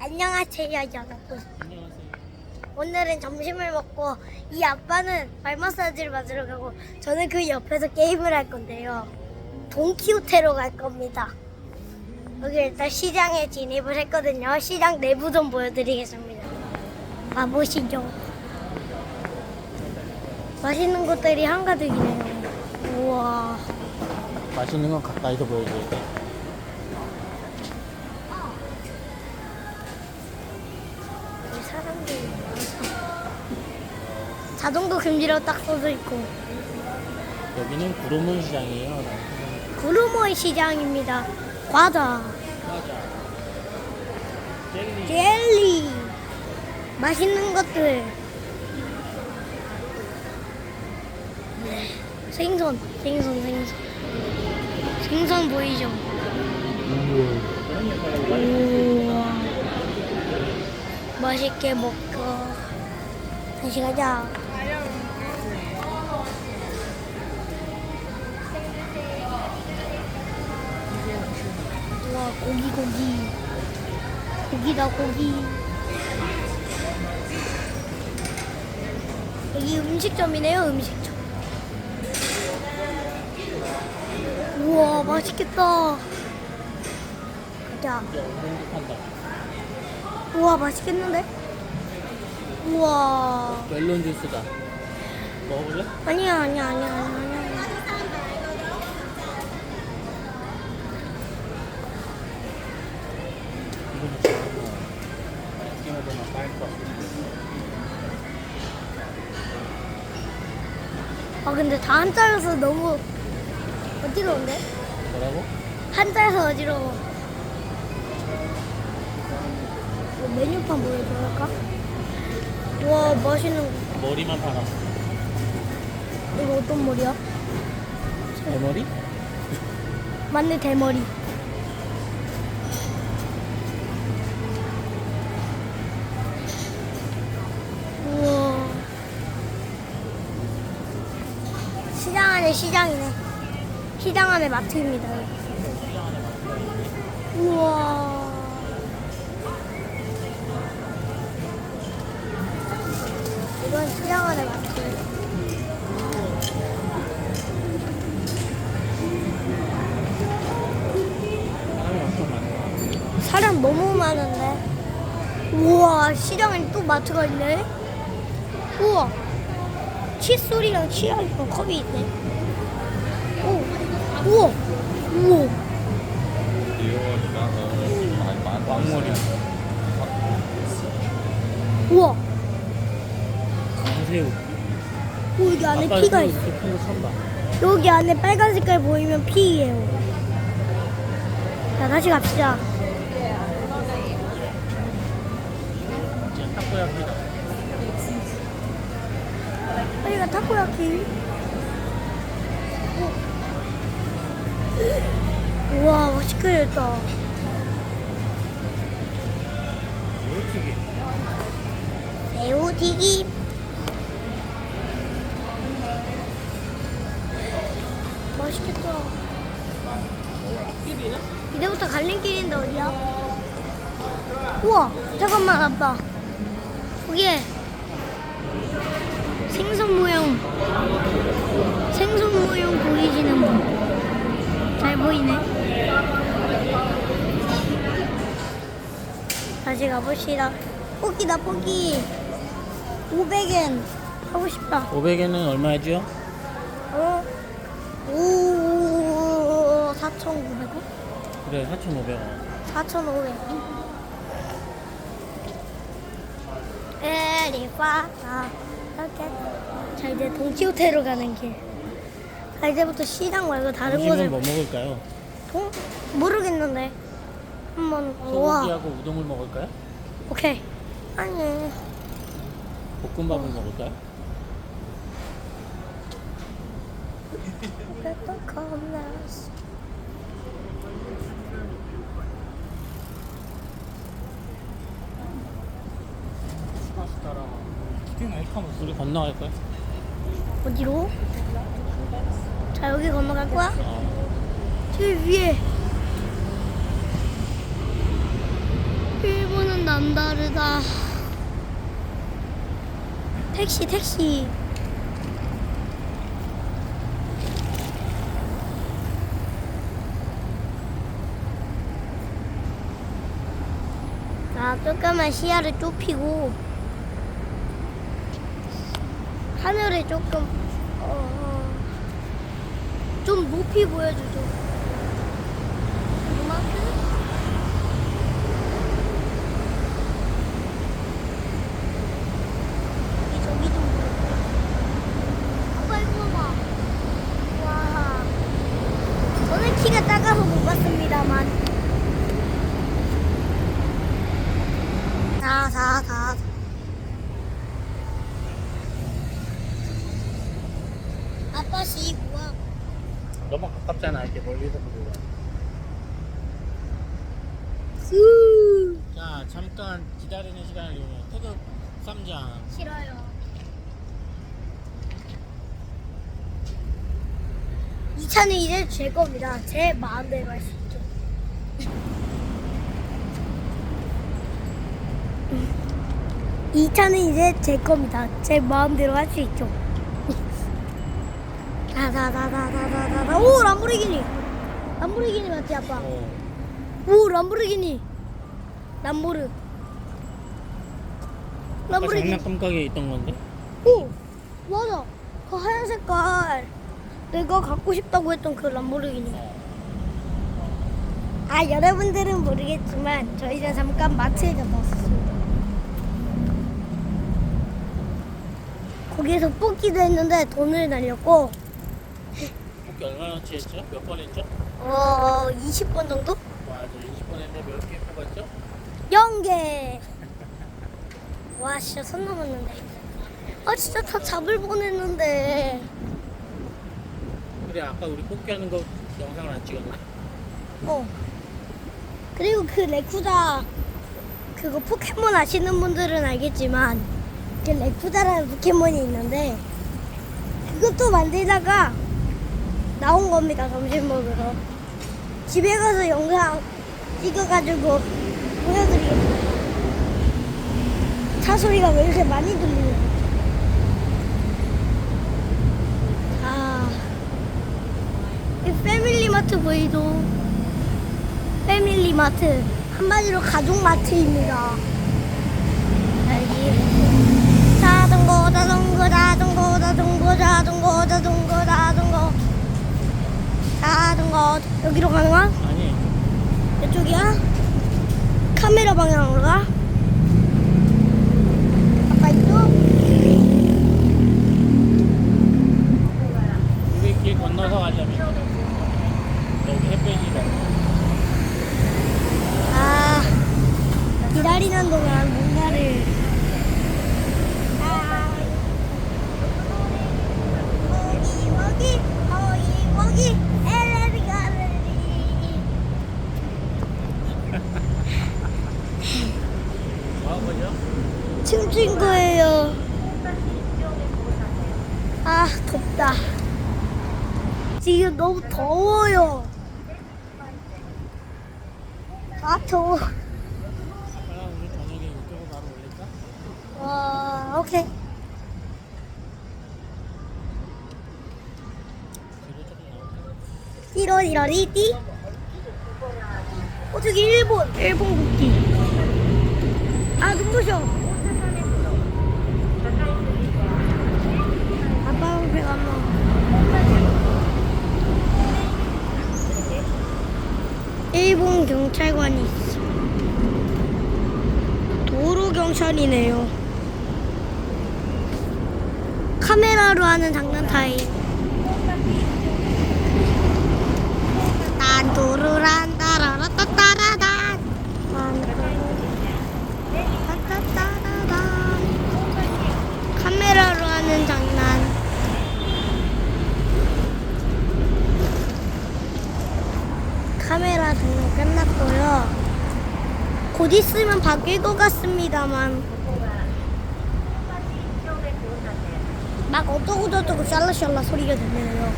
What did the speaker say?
안녕하세요 여러분. 안녕하세요. 오늘은 점심을 먹고 이 아빠는 발 마사지를 받으러 가고 저는 그 옆에서 게임을 할 건데요. 돈키호테로 갈 겁니다. 여기 일단 시장에 진입을 했거든요. 시장 내부 좀 보여드리겠습니다. 가보시죠. 맛있는 것들이 한가득이네요. 우와. 맛있는 건 가까이서 보여줘야 돼. 자동도 금지로 딱 써져 있고 여기는 구로문 시장이에요. 구루모이 시장입니다. 과자, 맞아. 젤리. 젤리, 맛있는 것들, 생선, 생선, 생선, 생선 보이죠? 우와, 맛있게 먹고 다시 가자. 우와 고기 고기. 고기다 고기. 여기 음식점이네요 음식점. 우와 맛있겠다. 가자. 우와 맛있겠는데? 우와. 멜론 주스다. 먹어볼래? 아니야 아니야 아니야 아니야 아 근데 다 한자여서 너무 어지러운데? 뭐라고? 한자에서 어지러워. 이거 메뉴판 보여줄까? 와 맛있는 거. 머리만 팔아. 이거 어떤 머리야? 대머리? 맞네 대머리. 안에 시장이네. 시장 안에 마트입니다. 우와. 이건 시장 안에 마트. 사람 너무 많은데. 우와, 시장에 또 마트가 있네. 우와, 칫솔이랑 치약이랑 컵이 있네. 오, 우와, 우와. 왕머리. 우와, 강새우. 오, 여기 안에 아빠 피가 있어. 이렇게 큰거 처음 봐. 여기 안에 빨간 색깔 보이면 피예요. 자, 다시 갑시다. 이제 타코야키다. 빨리 가, 타코야키. 우와, 맛있겠다. 튀김. 새우튀김. 맛있겠다. 이제부터 갈림길인데 어디야? 우와, 잠깐만 아빠. 거기에 생선 모양, 생선 모양 보이지는 뭐. 잘 보이네. 다시 가봅시다. 뽑기다 뽑기. 500엔 하고 싶다. 500에는 얼마였죠? 어? 오, 4,900원? 그래, 4,500원. 4,500원. 에리파나 이렇게. 자 이제 동키호테로 가는 길. 자 이제부터 시장 말고 다른 곳을 점심은 뭐 먹을까요? 동 모르겠는데 한번 우와 소고기하고 우동을 먹을까요? 오케이 아니 볶음밥을 먹을까요? 우리 건너갈까요? 어디로? 자 여기 건너갈 거야? 어. 저 위에 일본은 나 남다르다. 택시, 택시. 자, 조금만 시야를 좁히고 하늘을 조금 어, 좀 높이 보여주죠. 이만큼? 여기 저기 좀 보여. 아빠 이거 봐봐. 와. 저는 키가 작아서 못 봤습니다만. 다, 다, 다. 아빠 씨 뭐야? 너무 가깝잖아 이렇게 멀리서 보고 수자 잠깐 기다리는 시간을 이용해 태극 쌈장 싫어요. 이 차는 이제 제 겁니다. 제 마음대로 할 수 있죠. 이 차는 이제 제 겁니다. 제 마음대로 할 수 있죠. 다다다다다다다. 오 람보르기니. 람보르기니 맞지 아빠? 어. 오 람보르기니. 람보르. 아까 람보르기니. 장난감 가게에 있던 건데 오 맞아 그 하얀 색깔 내가 갖고 싶다고 했던 그 람보르기니 아 여러분들은 모르겠지만 저희가 잠깐 마트에 갔다 왔었습니다 거기에서 뽑기도 했는데 돈을 날렸고 뽑기 얼마나치 했죠? 몇 번 했죠? 어 20번 정도? 맞아 20번 했는데 몇 개 뽑았죠? 0개 와 진짜 손 넘었는데 아 진짜 다 잡을 뻔했는데 그래 아까 우리 뽑기 하는 거 영상을 안 찍었나? 어. 그리고 그 레쿠자 그거 포켓몬 아시는 분들은 알겠지만 그 레쿠자라는 포켓몬이 있는데 그것도 만들다가 나온 겁니다 점심 먹으러. 집에 가서 영상 찍어가지고 보여드리겠습니다 차 소리가 왜 이렇게 많이 들리냐. 아. 이 패밀리마트 보이도 패밀리마트. 한마디로 가족마트입니다. 여기 자전거 자전거 자전거 자전거 자전거 자전거 자전거 여기로 가는 거야? 아니 이쪽이야? 카메라 방향으로 가? 아빠 이쪽? 우리 길 건너서 가자면 여기 햇볕이다 아 기다리는 동안 뭔가를 아, 거기 거기 거기 거기 엘레리 가르리 뭐 한 거죠? 춤춘 거예요 아 덥다 지금 너무 더워요. 아 더워. 아 우리 저녁에 이쪽으로 바로 올릴까? 와 오케이. 뒤로 조금 나오자 1월 1월 1일 어 저기 일본. 일본 국기 아 눈부셔 아빠 배가 안 나와 일본 경찰관이 있어. 도로 경찰이네요. 카메라로 하는 장난 타임 난 도르란 따라라따 따라단 따따따라단 카메라로 하는 장난 카메라 장난 끝났고요 곧 있으면 바뀔 것 같습니다만. 막 어쩌고저쩌고 샬라샬라 소리가 들려요